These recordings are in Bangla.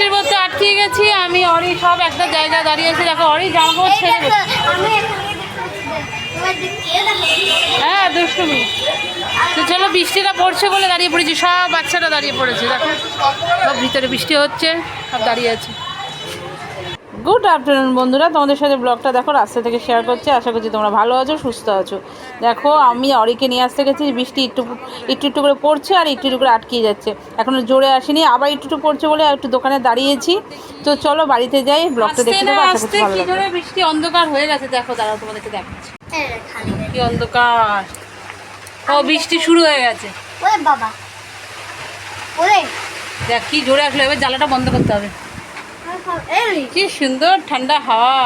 বৃষ্টির মধ্যে আটকে গেছি আমি অরি সব একটা জায়গায় দাঁড়িয়ে আছি দেখো অরি জামা ছেড়ে। হ্যাঁ দুষ্টুমি। তো চলো বৃষ্টিটা পড়ছে বলে দাঁড়িয়ে পড়েছি সব বাচ্চারা দাঁড়িয়ে পড়েছে দেখো। সব ভিতরে বৃষ্টি হচ্ছে সব দাঁড়িয়ে আছে। গুড আফটারনুন বন্ধুরা। তোমাদের সাথে ব্লগটা দেখো রাস্তা থেকে শেয়ার করছি। আশা করছি তোমরা ভালো আছো সুস্থ আছো। দেখো আমি অরিকে নিয়ে আসতে গেছি। বৃষ্টি একটু একটু একটু করে পড়ছে আর একটু একটু করে আটকিয়ে যাচ্ছে। এখনও জোরে আসেনি আবার একটু একটু পড়ছে বলে একটু দোকানে দাঁড়িয়েছি। তো চলো বাড়িতে যাই ব্লগটা দেখতে দেবো আশা করছি ভালো লাগবে। বৃষ্টি অন্ধকার হয়ে গেছে দেখো দাঁড়াও তোমাদেরকে দেখাচ্ছি। কি অন্ধকার। ও বৃষ্টি শুরু হয়ে গেছে। ওরে বাবা। ওরে। দেখ কি জোরে আসলো এবার জ্বালাটা বন্ধ করতে হবে। কি সুন্দর ঠান্ডা হাওয়া।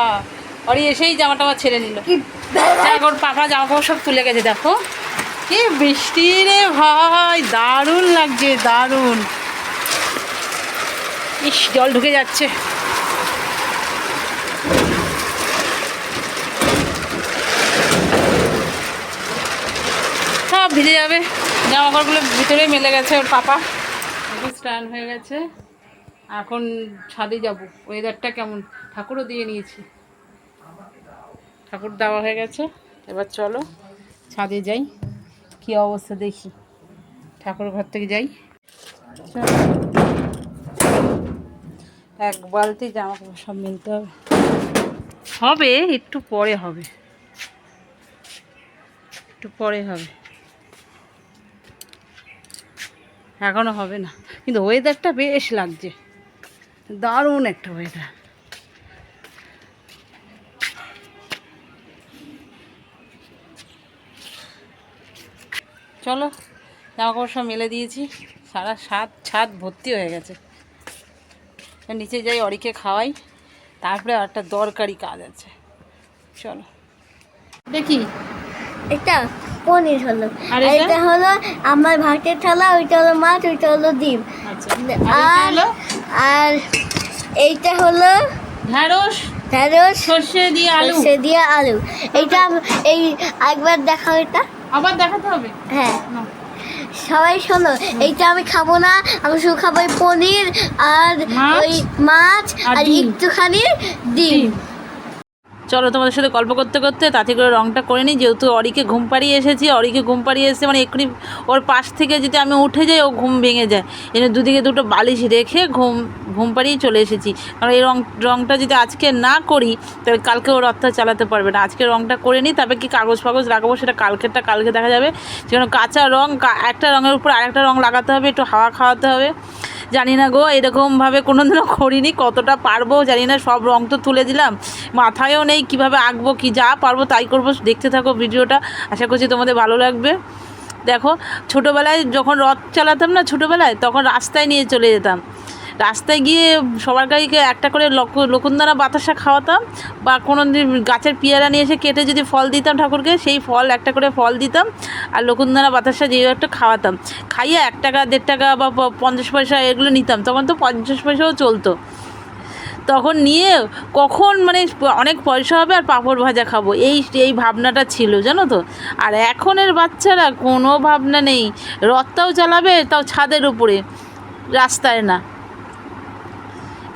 ওর এসেই জামা টামা ছেড়ে নিল ওর পাপা জামা কাপড় সব তুলে গেছে দেখো। কি বৃষ্টি রে ভাই দারুণ লাগছে দারুণ। ইস জল ঢুকে যাচ্ছে। সব ভিজে যাবে। জামা কাপড়গুলো ভিতরে মেলে গেছে ওর পাপা। স্টান হয়ে গেছে। এখন ছাদে যাব। ওয়েদারটা কেমন? ঠাকুরও দিয়ে নিয়েছি। ঠাকুর দেওয়া হয়ে গেছে। এবার চলো ছাদে যাই। কি অবস্থা দেখি। ঠাকুর ঘর থেকে যাই। এক বালতি জামা কাপড় সব মিলতে হবে। হবে, একটু পরে হবে। একটু পরে হবে। এখনও হবে না। কিন্তু ওয়েদারটা বেশ লাগছে। দারুণ একটা ওয়েদার চলো জামা কাপড় সব মেলে দিয়েছি। সারা সাত ছাদ ভর্তি হয়ে গেছে। নিচে যাই অরিকে খাওয়াই। তারপরে একটা দরকারি কাজ আছে। চলো। দেখি। এটা পনির হলো। আর? এটা? হলো আমার ভাতের থালা ওইটা হলো মাছ ওইটা হলো ডিম। আচ্ছা। আর আর এইটা হলো ঢ্যাঁড়স ঢেঁড়স সর্ষে দিয়ে আলু। সর্ষে দিয়ে আলু। এইটা এই একবার দেখাও এটা। আবার দেখাতে হবে? হ্যাঁ। সবাই শোনো এইটা আমি খাব না। আমি শুধু খাব পনির আর ওই মাছ আর একটুখানি ডিম। চলো তোমাদের সাথে গল্প করতে করতে তাতে করে রংটা করে নিই। যেহেতু অরিকে ঘুম পাড়িয়ে এসেছি, অরিকে ঘুম পাড়িয়ে এসে মানে এক্ষুনি ওর পাশ থেকে যদি আমি উঠে যাই, ও ঘুম ভেঙে যায়। এনে দুদিকে দুটো বালিশ রেখে ঘুম ঘুম পাড়িয়ে চলে এসেছি। কারণ এই রং রঙটা যদি আজকে না করি, তাহলে কালকে ওর অর্থ চালাতে পারবে না। আজকে রঙটা করে নিই তারপরে কি কাগজ ফাগজ লাগাবো সেটা কালকেরটা কালকে দেখা যাবে। যেন কাঁচা রং, কা- একটা রঙের উপর আরেকটা রং লাগাতে হবে, একটু হাওয়া খাওয়াতে হবে। জানি না গো, এরকমভাবে কোনো দিনও করিনি, কতটা পারব জানি না, সব রং তো তুলে দিলাম। মাথায়ও নেই কীভাবে আঁকবো, কি যা পারব তাই করব, দেখতে থাকো ভিডিওটা, আশা করছি তোমাদের ভালো লাগবে। দেখো, ছোটোবেলায় যখন রথ চালাতাম না ছোটোবেলায়, তখন রাস্তায় নিয়ে চলে যেতাম। রাস্তায় গিয়ে সবার গাড়িকে একটা করে লক- লকুনদানা বাতাসা খাওয়াতাম বা কোনো গাছের পেয়ারা নিয়ে এসে কেটে যদি ফল দিতাম ঠাকুরকে, সেই ফল একটা করে ফল দিতাম আর লকুনদানা বাতাসা যে একটা খাওয়াতাম। খাইয়ে এক টাকা, দেড় টাকা বা পঞ্চাশ পয়সা এগুলো নিতাম, তখন তো পঞ্চাশ পয়সাও চলতো। তখন নিয়ে কখন মানে অনেক পয়সা হবে আর পাঁপড় ভাজা খাব, এই এই ভাবনাটা ছিল, জানো তো? আর এখনের বাচ্চারা কোনো ভাবনা নেই, রথটাও চালাবে, তাও ছাদের উপরে, রাস্তায় না।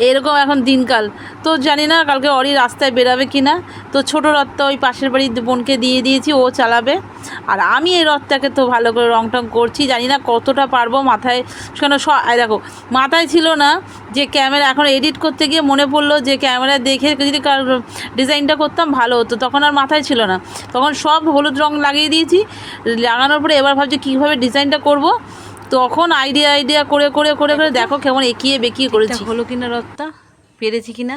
এরকম এখন দিনকাল। তো জানি না কালকে অরি রাস্তায় বেরাবে কি না তো ছোটো রথটা ওই পাশের বাড়ির বোনকে দিয়ে দিয়েছি, ও চালাবে। আর আমি এই রথটাকে তো ভালো করে রং টং করছি, জানি না কতটা পারব মাথায়। কেন স দেখো, মাথায় ছিল না যে ক্যামেরা, এখন এডিট করতে গিয়ে মনে পড়ল যে ক্যামেরা দেখে যদি ডিজাইনটা করতাম ভালো হতো। তখন আর মাথায় ছিল না। তখন সব হলুদ রং লাগিয়ে দিয়েছি। লাগানোর পরে এবার ভাবছি কীভাবে ডিজাইনটা করব। তখন আইডিয়া আইডিয়া করে করে করে করে দেখো কেমন একিয়ে বেঁকিয়ে করেছি। হলো কিনা রথটা? পেরেছি কিনা?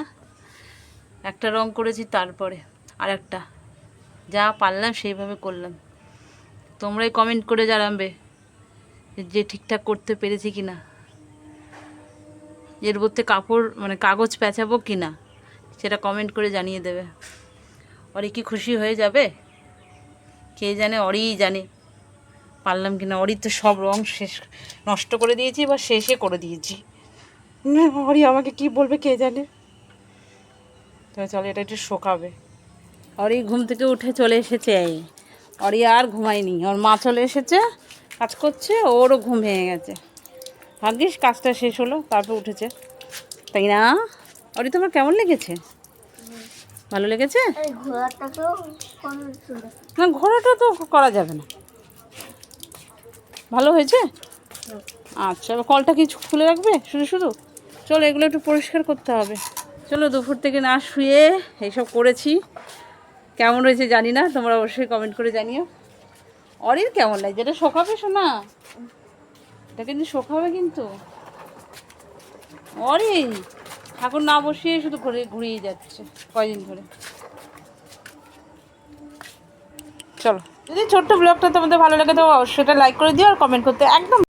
একটা রং করেছি তারপরে আর একটা যা পারলাম সেইভাবে করলাম। তোমরাই কমেন্ট করে জানাবে যে ঠিকঠাক করতে পেরেছি কিনা। এর মধ্যে কাপড় মানে কাগজ পেঁচাবো কি না সেটা কমেন্ট করে জানিয়ে দেবে। অরে কি খুশি হয়ে যাবে? কে জানে অরেই জানে। পারলাম কিনা অরি তো সব রং শেষ নষ্ট করে দিয়েছি বা শেষে করে দিয়েছি। না, অরি আমাকে কি বলবে কে জানে? তো চলো এটা একটু শোকাবে। অরি ঘুম থেকে উঠে চলে এসেছে এই। অরি আর ঘুমায়নি ওর মা চলে এসেছে কাজ করছে ওরও ঘুম ভেঙে গেছে। ভাগ্যিস কাজটা শেষ হলো তারপর উঠেছে। তাই না? অরি তোমার কেমন লেগেছে? ভালো লেগেছে? না ঘোড়াটা তো করা যাবে না। ভালো হয়েছে? আচ্ছা কলটা কি খুলে রাখবে? শুধু শুধু? চলো, এগুলো একটু পরিষ্কার করতে হবে। চলো, দুপুর থেকে না শুয়ে এইসব করেছি। কেমন হয়েছে জানি না, তোমরা অবশ্যই কমেন্ট করে জানিও। অরির কেমন লাগে যেটা শোকাবে শোনা এটা কিন্তু শোকাবে কিন্তু। অরি ঠাকুর না বসিয়ে শুধু ঘুরে, ঘুরিয়ে যাচ্ছে, কয়দিন ধরে। চলো। যদি ছোট্ট ব্লগটা তোমাদের ভালো লাগে তো অবশ্যই লাইক করে দিও আর কমেন্ট করতে একদম